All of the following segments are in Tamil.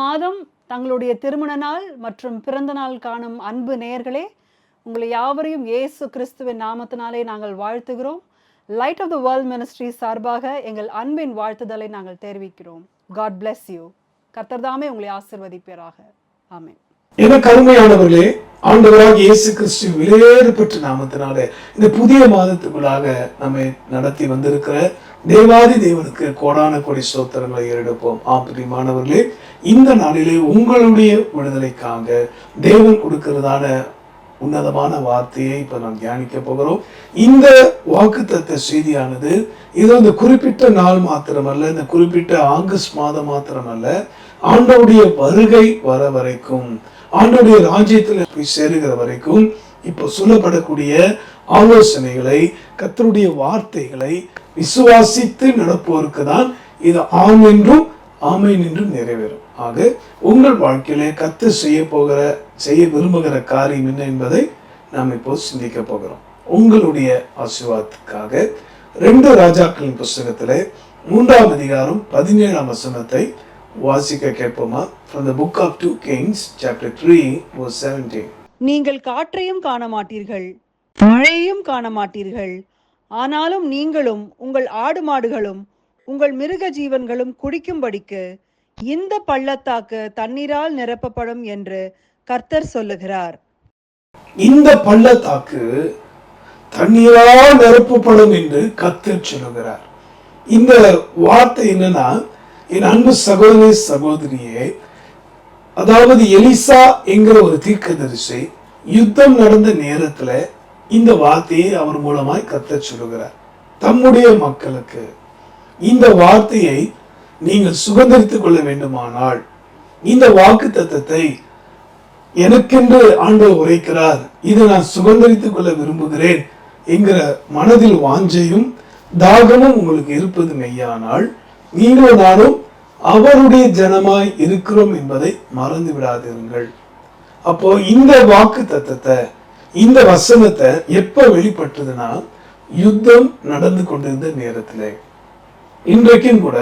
மாதம் தங்களுடைய திருமண நாள் மற்றும் பிறந்த நாள் காணும் அன்பு நேயர்களே உங்களை யாவரையும் இயேசு கிறிஸ்துவின் நாமத்தினாலே நாங்கள் வாழ்த்துகிறோம். Light of the world ministry சார்பாக எங்கள் அன்பின் வாழ்த்துதலை நாங்கள் தெரிவிக்கிறோம். காட் bless யூ கர்த்தர்தாமே உங்களை ஆசிர்வதிப்பீராக. ஆமென் என கருமையானவர்களே ஆண்டவராக இயேசு கிறிஸ்து பெற்ற நாமத்தினாலே இந்த புதிய மாதத்துக்குள்ளாக நம்மை நடத்தி வந்திருக்கிற தேவாதி தேவனுக்கு கோடான கொடி சோத்திரங்களை ஏறெடுப்போம். ஆப்பிரியமானவர்களே இந்த நாளிலே உங்களுடைய விடுதலைக்காக தேவன் கொடுக்கிறதான உன்னதமான வார்த்தையை இப்போ நாம் தியானிக்க போகிறோம். இந்த வாக்குத்தத்த செய்தியானது இது அந்த குறிப்பிட்ட நாள் மாத்திரமல்ல இந்த குறிப்பிட்ட ஆகஸ்ட் மாதம் மாத்திரமல்ல ஆண்டோடைய வருகை வர வரைக்கும் ஆண்டோடைய ராஜ்யத்தில் போய் சேருகிற வரைக்கும் இப்போ சொல்லப்படக்கூடிய ஆலோசனைகளை கத்தருடைய வார்த்தைகளை விசுவாசித்து நடப்போருக்கு தான் இது ஆம் என்றும் ஆமேன் என்றும் நிறைவேறும். ஆக உங்கள் வாழ்க்கையிலே கத்து செய்ய போகிற செய்ய விரும்புகிற காரியம் என்ன என்பதை நாம் இப்போ சிந்திக்க போகிறோம். உங்களுடைய ஆசீர்வாதத்துக்காக ரெண்டு ராஜாக்களின் புஸ்தகத்தில் மூன்றாம் அதிகாரம் பதினேழாம் வசனத்தை வாசிக்க கேட்போமா? From the book of 2 kings chapter 3 verse 17 நீங்கள் காற்றையும் காண மாட்டீர்கள் மழையையும் காண மாட்டீர்கள் ஆனாலும் நீங்களும் உங்கள் ஆடு மாடுகளும் உங்கள் மிருக ஜீவன்களும் குடிக்கும்படிக்கு இந்த பள்ளத்தாக்கு தண்ணீரால் நிரப்பப்படும் என்று கர்த்தர் சொல்லுகிறார். இந்த பள்ளத்தாக்கு தண்ணீரால் நிரப்பப்படும் என்று கர்த்தர் சொல்லுகிறார். இந்த வார்த்தை என்னன்னா என் அன்பு சகோதரி சகோதரியே அதாவது எலிசா என்கிற ஒரு தீர்க்கதரிசி யுத்தம் நடந்த நேரத்துல இந்த வார்த்தையை அவர் மூலமாய் கத்த சொல்லுகிறார். தம்முடைய மக்களுக்கு இந்த வார்த்தையை நீங்கள் சுதந்திரித்துக் கொள்ள வேண்டுமானால் இந்த வாக்கு தத்தத்தை எனக்கென்று ஆண்டவர் உரைக்கிறார். இதை நான் சுதந்திரித்துக் கொள்ள விரும்புகிறேன் என்கிற மனதில் வாஞ்சையும் தாகமும் உங்களுக்கு இருப்பது மெய்யானால் நீங்களும் நானும் அவருடைய ஜனமாய் இருக்கிறோம் என்பதை மறந்து விடாதிருங்கள். அப்போ இந்த வாக்கு தத்தத்தை இந்த வசனத்தை எப்ப வெளிப்பட்டதுன்னா யுத்தம் நடந்து கொண்டிருந்த நேரத்திலே. இன்றைக்கும் கூட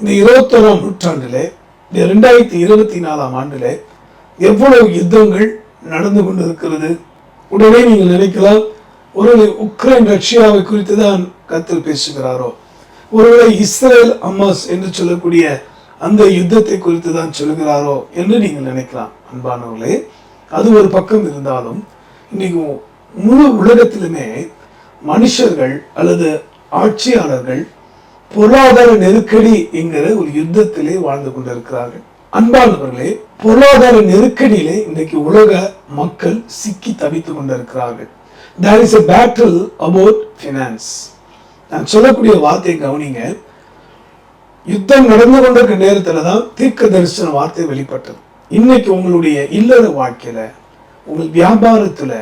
இந்த இருபத்தொராம் நூற்றாண்டிலே இந்த ரெண்டாயிரத்தி இருபத்தி நாலாம் ஆண்டிலே எவ்வளவு யுத்தங்கள் நடந்து கொண்டிருக்கிறது. உடனே நீங்கள் நினைக்கலாம் ஒரு உக்ரைன் ரஷ்யாவை குறித்து தான் கத்தில் பேசுகிறாரோ? ஒருவேளை இஸ்ரேல் அமாஸ் என்று சொல்லக்கூடிய அந்த யுத்தத்தை குறித்து தான் சொல்லுகிறாரோ என்று நீங்கள் நினைக்கலாம். அன்பானவர்களே அது ஒரு பக்கம் இருந்தாலும் இன்னைக்கு முழு உலகத்திலுமே மனுஷர்கள் அல்லது ஆட்சியாளர்கள் பொருளாதார நெருக்கடி என்கிற ஒரு யுத்தத்திலே வாழ்ந்து கொண்டிருக்கிறார்கள். அன்பானவர்களே பொருளாதார நெருக்கடியிலே இன்றைக்கு உலக மக்கள் சிக்கி தவித்துக் கொண்டிருக்கிறார்கள். There is a battle about finance நான் சொல்லக்கூடிய வார்த்தையை கவனிங்க. யுத்தம் நடந்து கொண்டிருக்க நேரத்தில் தான் தீர்க்க தரிசன வார்த்தை வெளிப்பட்டது. இன்னைக்கு உங்களுடைய இல்லற வாழ்க்கையில உங்கள் வியாபாரத்துல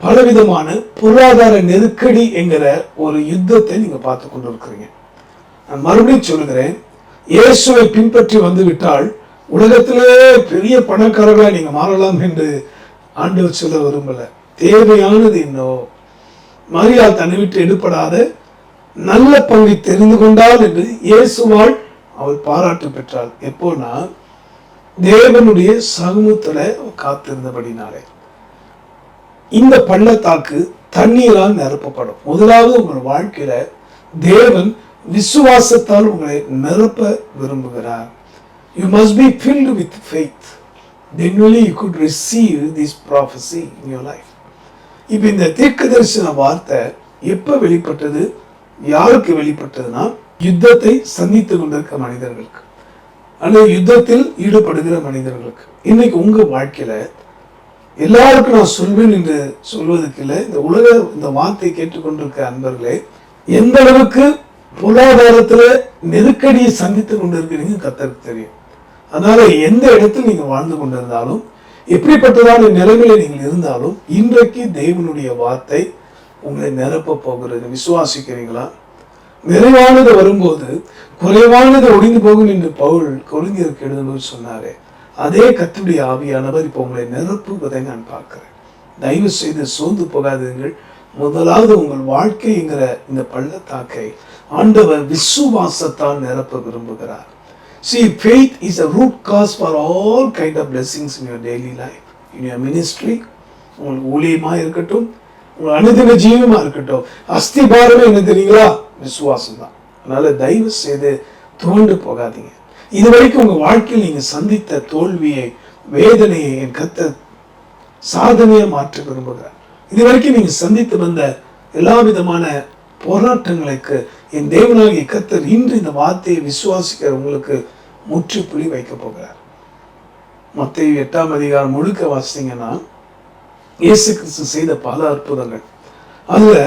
பலவிதமான பொருளாதார நெருக்கடி என்கிற ஒரு யுத்தத்தை நீங்க பார்த்து கொண்டிருக்கிறீங்க. நான் மறுபடியும் சொல்லுகிறேன் இயேசுவை பின்பற்றி வந்து விட்டால் உலகத்திலே பெரிய பணக்காரர்களை நீங்க மாறலாம் என்று ஆண்டவர் சொல்ல விரும்பலை. தேவையானது இன்னோ மரியாள் தன்னை விட்டு எடுப்படாத நல்ல பங்கை தெரிந்து கொண்டாள் என்று இயேசுவாள் அவள் பாராட்டு பெற்றாள். எப்போனா தேவனுடைய சமூகத்தில் காத்திருந்தபடினாலே. இந்த பள்ளத்தாக்கு தண்ணீரால் நிரப்பப்படும். முதலாவது உங்கள் வாழ்க்கையில தேவன் விசுவாசத்தால் உங்களை நிரப்ப விரும்புகிறார். You must be filled with faith then only could could receive this prophecy in life இப்போ இந்த தீர்க்க தரிசன வார்த்தை எப்ப வெளிப்பட்டது? யாருக்கு வெளிப்பட்டதுன்னா யுத்தத்தை சந்தித்து கொண்டிருக்க மனிதர்களுக்கு. அல்லது யுத்தத்தில் ஈடுபடுகிற மனிதர்களுக்கு. இன்னைக்கு உங்க வாழ்க்கையில எல்லாருக்கும் நான் சொல்வேன் என்று சொல்வதற்கு இல்லை இந்த உலக இந்த வார்த்தை கேட்டுக்கொண்டிருக்க அன்பர்களே எந்த அளவுக்கு பொருளாதாரத்துல நெருக்கடியை சந்தித்து கொண்டிருக்கிறீங்க கத்தருக்கு தெரியும். அதனால எந்த இடத்தில் நீங்க வாழ்ந்து கொண்டிருந்தாலும் எப்படிப்பட்டதான நிலைமையில நீங்கள் இருந்தாலும் இன்றைக்கு தெய்வனுடைய வார்த்தை உங்களை நிரப்ப போகிறது. விசுவாசிக்கிறீங்களா? நிறைவானது வரும்போது குறைவானது ஒடிந்து போகும் என்று பவுல் கொழுந்தியருக்கு எழுதும்போது சொன்னாரே அதே கத்துடைய ஆவியானவர் இப்போ உங்களை நிரப்புவதை நான் பார்க்கிறேன். தயவு செய்து சோர்ந்து போகாதீர்கள். முதலாவது உங்கள் வாழ்க்கைங்கிற இந்த பள்ளத்தாக்கை ஆண்டவர் விசுவாசத்தால் நிரப்ப விரும்புகிறார். See faith is a root cause for all kind of blessings in your daily life in your ministry உங்களுக்கு ஊழியமாக இருக்கட்டும் உங்கள் அனுதின ஜீவமாக இருக்கட்டும். அஸ்திபாரமே என்ன தெரியுங்களா? விசுவாசம் தான் அதனால் தயவு செய்து தோண்டு போகாதீங்க. இது வரைக்கும் உங்கள் வாழ்க்கையில் நீங்கள் சந்தித்த தோல்வியை வேதனையை என் கத்த சாதனையை மாற்ற விரும்புகிறார். இது வரைக்கும் நீங்கள் சந்தித்து வந்த எல்லா விதமான போராட்டங்களுக்கு என் தேவனாகிய கத்தர் இன்று இந்த வார்த்தையை விசுவாசிக்கிற உங்களுக்கு முற்றுப்புள்ளி வைக்க போகிறார். மத்திய எட்டாம் அதிகாரம் முழுக்க வாசித்தீங்கன்னா இயேசு கிறிஸ்து செய்த பல அற்புதங்கள். அதில்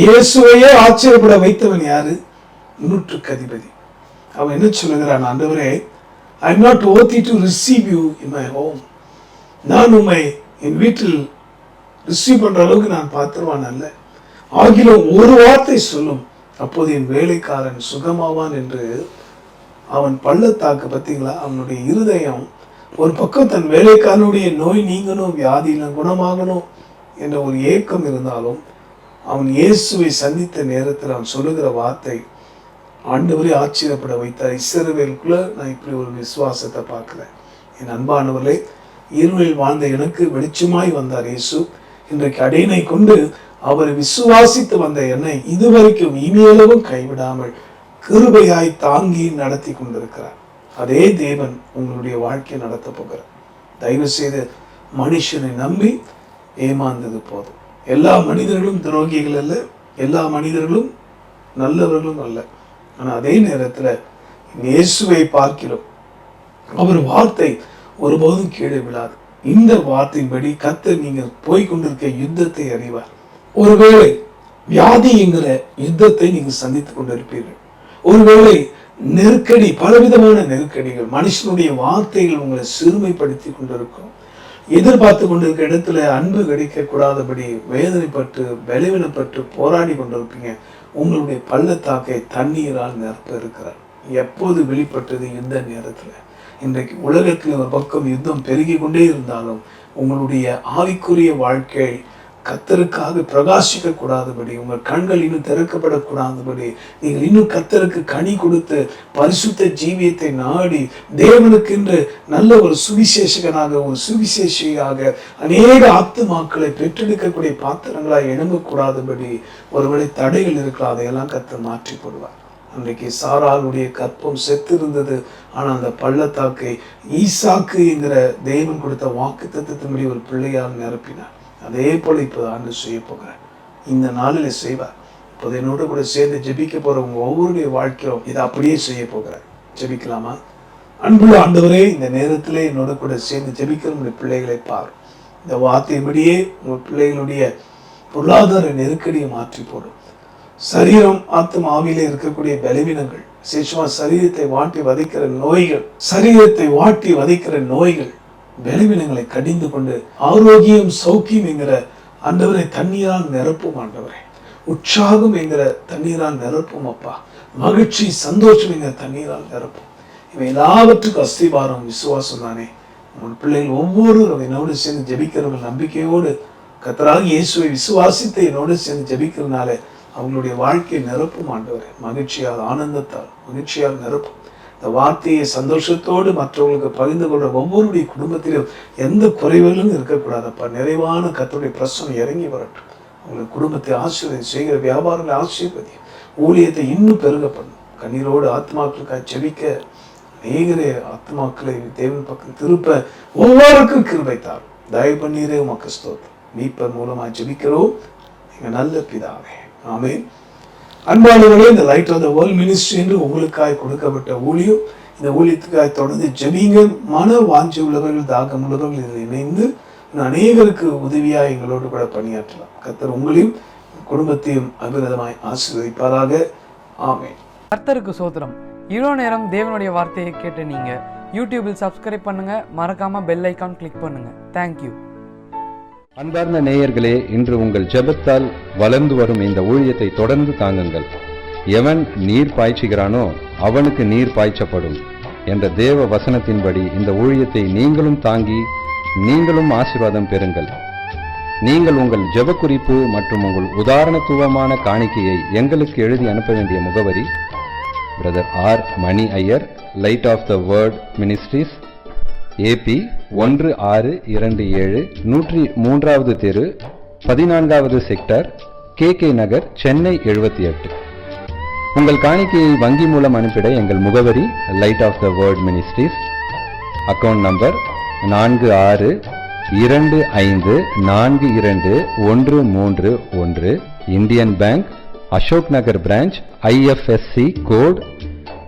இயேசுவையே ஆச்சரியப்பட வைத்தவன் யாரு? நூற்றுக்கு அதிபதி. அவன் என்ன சொல்லுகிறான் ஆண்டவரே I am not worthy to receive you in my home நான் உம்மை என் வீட்டில் ரிசீவ் பண்ணுற அளவுக்கு நான் பார்த்துருவான் அல்ல. ஆகிலும் ஒரு வார்த்தை சொல்லும். அப்போது என் வேலைக்காரன் சுகமாவான் என்று அவன் பள்ளத்தாக்கு பார்த்தீங்களா அவனுடைய இருதயம் ஒரு பக்கம் தன் வேலைக்காரனுடைய நோய் நீங்கணும் வியாதியில குணமாகணும் என்ற ஒரு ஏக்கம் இருந்தாலும் அவன் இயேசுவை சந்தித்த நேரத்தில் அவன் சொல்லுகிற வார்த்தை ஆண்டவரே ஆச்சரியப்பட வைத்தார். இஸ்ரவேலுக்குள்ள நான் இப்படி ஒரு விசுவாசத்தை பார்க்கிறேன். என் அன்பானவர்களே இருளில் வாழ்ந்த எனக்கு வெளிச்சமாய் வந்தார் இயேசு. இன்றைக்கு அடையினை கொண்டு அவரை விசுவாசித்து வந்த என்னை இதுவரைக்கும் இனியளவும் கைவிடாமல் கிருபையாய் தாங்கி நடத்தி கொண்டிருக்கிறார். அதே தேவன் உங்களுடைய வாழ்க்கையை நடத்த போகிறார். தயவு செய்து மனுஷனை நம்பி ஏமாந்தது போதும். எல்லா மனிதர்களும் துரோகிகள் அல்ல எல்லா மனிதர்களும் நல்லவர்களும் அல்ல. ஆனால் அதே நேரத்தில் இயேசுவை பார்க்கிறோம். அவர் வார்த்தை ஒருபோதும் கீழே விழாது. இந்த வார்த்தையின்படி கத்தர் நீங்கள் போய்கொண்டிருக்க யுத்தத்தை அறிவார். ஒருவேளை வியாதி என்கிற யுத்தத்தை நீங்கள் சந்தித்துக் கொண்டிருப்பீர்கள். ஒருவேளை நெருக்கடி பலவிதமான நெருக்கடிகள் மனுஷனுடைய வார்த்தைகள் உங்களை சிறுமைப்படுத்தி கொண்டிருக்கும். எதிர்பார்த்து கொண்டிருக்க இடத்துல அன்பு கிடைக்கக்கூடாதபடி வேதனைப்பட்டு பலவீனப்பட்டு போராடி கொண்டிருப்பீங்க. உங்களுடைய பள்ளத்தாக்கை தண்ணீரால் நிரப்ப இருக்கிறார். எப்போது வெளிப்பட்டது எந்த நேரத்தில்? இன்றைக்கு உலகத்தில் ஒரு பக்கம் யுத்தம் பெருகி கொண்டே இருந்தாலும் உங்களுடைய ஆவிக்குரிய வாழ்க்கை கத்தருக்காக பிரகாசிக்க கூடாதபடி உங்கள் கண்கள் இன்னும் திறக்கப்படக்கூடாதபடி நீங்கள் இன்னும் கத்தருக்கு கனி கொடுத்து பரிசுத்த ஜீவியத்தை நாடி தேவனுக்கென்று நல்ல ஒரு சுவிசேஷகனாக ஒரு சுவிசேஷியாக அநேக ஆத்துமாக்களை பெற்றெடுக்கக்கூடிய பாத்திரங்களாக எழும்பக்கூடாதபடி ஒருவேளை தடைகள் இருக்கலாம் அதையெல்லாம் கத்தர் மாற்றி போடுவார் அன்றைக்கு சாராளுடைய கற்பம் செத்து இருந்தது ஆனால் அந்த பள்ளத்தாக்கை ஈசாக்கு என்கிற தெய்வம் கொடுத்த வாக்கு தத்துவத்தின்படி ஒரு பிள்ளையால் நிரப்பினார். அதே போல இப்போ ஆண்டு செய்ய போகிறேன். இந்த நாளில் செய்வார். இப்போது என்னோட கூட சேர்ந்து ஜெபிக்க போறவங்க ஒவ்வொருடைய வாழ்க்கையும் இதை அப்படியே செய்ய போகிறேன் ஜெபிக்கலாமா? அன்புள்ள ஆண்டவரே இந்த நேரத்திலே என்னோட கூட சேர்ந்து ஜெபிக்கிற உங்களுடைய பிள்ளைகளை பார். இந்த வார்த்தையின்படியே உங்கள் பிள்ளைகளுடைய பொருளாதார நெருக்கடியை மாற்றி போடும். சரீரம் ஆத்தும் ஆவியிலே இருக்கக்கூடிய பலவீனங்கள் விசேஷமா சரீரத்தை வாட்டி வதைக்கிற நோய்கள் சரீரத்தை வாட்டி வதைக்கிற நோய்கள் பலவீனங்களை கடிந்து கொண்டு ஆரோக்கியம் சௌக்கியம் என்கிற ஆண்டவரை தண்ணீரால் நிரப்பும் ஆண்டவரே. உற்சாகம் என்கிற தண்ணீரால் நிரப்பும் அப்பா. மகிழ்ச்சி சந்தோஷம் என்கிற தண்ணீரால் நிரப்பும். இவை எல்லாவற்றுக்கும் அஸ்திபாரம் விசுவாசம் தானே. உன் பிள்ளைகள் ஒவ்வொருவரும் என்னோடு சேர்ந்து ஜெபிக்கிறவங்க நம்பிக்கையோடு கத்தராக இயேசுவை விசுவாசித்து என்னோடு சேர்ந்து ஜபிக்கிறதுனால அவங்களுடைய வாழ்க்கையை நிரப்பும் ஆண்டவரே. மகிழ்ச்சியால் ஆனந்தத்தால் மகிழ்ச்சியால் நிரப்பும். இந்த வார்த்தையை சந்தோஷத்தோடு மற்றவங்களுக்கு பகிர்ந்து கொள்ற ஒவ்வொருடைய குடும்பத்திலும் எந்த குறைவுகளும் இருக்கக்கூடாதப்பா. நிறைவான கத்தருடைய பிரசனம் இறங்கி வரட்டும். அவங்களுக்கு குடும்பத்தை ஆசீர்வதி செய்கிற வியாபாரங்களை ஆசீர்வதி. ஊழியத்தை இன்னும் பெருக பண்ணும் கண்ணீரோடு ஆத்மாக்களுக்காக செவிக்க அநேகரே ஆத்மாக்களை தேவன் பக்கம் திருப்ப ஒவ்வொருக்கும் கிருபைத்தார் தயவு பண்ணீரே உமக்கு ஸ்தோத்திரம். மீட்பர் மூலமா ஜெபிக்கிறோம். எங்கள் நல்ல பிதாவே. ஆமேன். அன்பானவர்களே இந்த light of the world ministry என்று உங்களுக்காய் கொடுக்கப்பட்ட ஊழியம். இந்த ஊழியத்துக்காய் தொடர்ந்து ஜெபிங்க மன வாஞ்சி உள்ளவர்கள் தாகம் உள்ளவர்கள் இதில் இணைந்து அநேகருக்கு உதவியாக எங்களோடு கூட பணியாற்றலாம். கர்த்தர் உங்களையும் குடும்பத்தையும் அபிரதமாய் ஆசீர்வதிப்பாராக. ஆமே கர்த்தருக்கு சோத்திரம். இவ்வளோ நேரம் தேவனுடைய வார்த்தையை கேட்டு நீங்கள் யூடியூபில் சப்ஸ்கிரைப் பண்ணுங்க. மறக்காமல் பெல் ஐக்கான் கிளிக் பண்ணுங்க. தேங்க்யூ அன்பார்ந்த நேயர்களே இன்று உங்கள் ஜெபத்தால் வளர்ந்து வரும் இந்த ஊழியத்தை தொடர்ந்து தாங்குங்கள். எவன் நீர் பாய்ச்சுகிறானோ அவனுக்கு நீர் பாய்ச்சப்படும் என்ற தேவ வசனத்தின்படி இந்த ஊழியத்தை நீங்களும் தாங்கி நீங்களும் ஆசீர்வாதம் பெறுங்கள். நீங்கள் உங்கள் ஜெப குறிப்பு மற்றும் உங்கள் உதாரணத்துவமான காணிக்கையை எங்களுக்கு எழுதி அனுப்ப வேண்டிய முகவரி brother R Mani Iyer light of the word ministries AB ஒன்று ஆறு இரண்டு ஏழு நூற்றி மூன்றாவது தெரு பதினான்காவது sector K K Nagar Chennai எழுபத்தி எட்டு. உங்கள் காணிக்கையை வங்கி மூலம் அனுப்பிட எங்கள் முகவரி light of the world ministries account number நான்கு ஆறு இரண்டு ஐந்து நான்கு இரண்டு ஒன்று மூன்று ஒன்று Indian bank Ashok Nagar branch IFSC code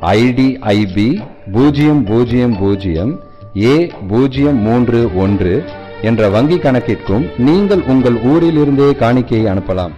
IDIB பூஜ்ஜியம் பூஜ்ஜியம் பூஜ்ஜியம் ஏ பூஜ்ஜியம் மூன்று ஒன்று என்ற வங்கிக் கணக்கிற்கும் நீங்கள் உங்கள் ஊரிலிருந்தே காணிக்கையை அனுப்பலாம்.